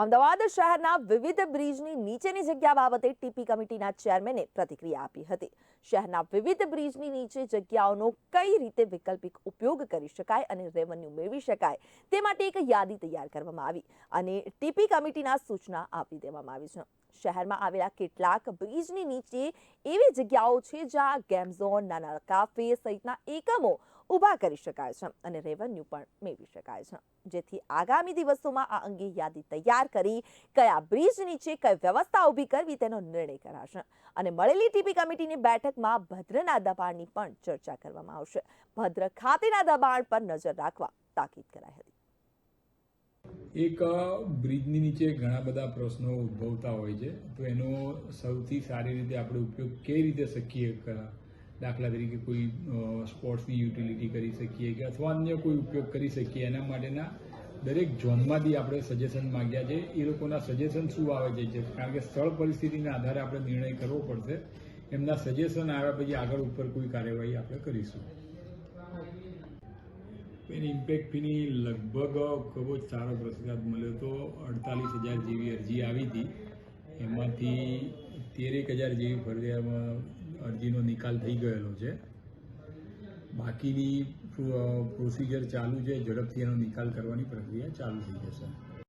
અમદાવાદ શહેરના વિવિધ બ્રિજની નીચેની જગ્યા બાબતે ટીપી કમિટીના ચેરમેને પ્રતિક્રિયા આપી હતી. શહેરના વિવિધ બ્રિજની નીચે જગ્યાઓનો કઈ રીતે વૈકલ્પિક ઉપયોગ કરી શકાય અને રેવન્યુ મેળવી શકાય તે માટે એક યાદી તૈયાર કરવામાં આવી અને ટીપી કમિટીના સૂચના આપી દેવામાં આવી છે. શહેરમાં આવેલા કેટલાક બ્રિજની નીચે એવી જગ્યાઓ છે જ્યાં ગેમ ઝોન, નાના કાફે સહિતના એકમો ઊભા કરી શકાય છે અને રેવન્યુ પણ મેળવી શકાય છે. જેથી આગામી દિવસોમાં આ અંગે યાદી તૈયાર કરી, કયા બ્રિજ નીચે કઈ વ્યવસ્થા ઊભી કરવી તેનો નિર્ણય કરાશે અને મળેલી ટીપી કમિટીની બેઠકમાં ભદ્રના દબાણની પણ ચર્ચા કરવામાં આવશે. ભદ્ર ખાતેના દબાણ પર નજર રાખવા તાકીદ કરાઈ હતી. એક બ્રિજની નીચે ઘણા બધા પ્રશ્નો ઉદ્ભવતા હોય છે. તો એનો સૌથી સારી રીતે આપણે ઉપયોગ કઈ રીતે શકીએ દાખલા તરીકે કોઈ સ્પોર્ટ્સની યુટિલિટી કરી શકીએ કે અથવા અન્ય કોઈ ઉપયોગ કરી શકીએ, એના માટેના દરેક ઝોનમાંથી આપણે સજેશન માંગ્યા છે. એ લોકોના સજેશન શું આવે છે? કારણ કે સ્થળ પરિસ્થિતિના આધારે આપણે નિર્ણય કરવો પડશે. એમના સજેશન આવ્યા પછી આગળ ઉપર કોઈ કાર્યવાહી આપણે કરીશું. એની ઇમ્પેક્ટ ફીની લગભગ ખૂબ જ સારો પ્રતિસાદ મળ્યો હતો અડતાલીસ હજાર જેવી અરજી આવી હતી. એમાંથી તેરેક હજાર જેવી ફરિયાદમાં અરજીનો નિકાલ થઈ ગયેલો છે. બાકીની પ્રોસિજર ચાલુ છે. ઝડપથી એનો નિકાલ કરવાની પ્રક્રિયા ચાલુ થઈ જશે.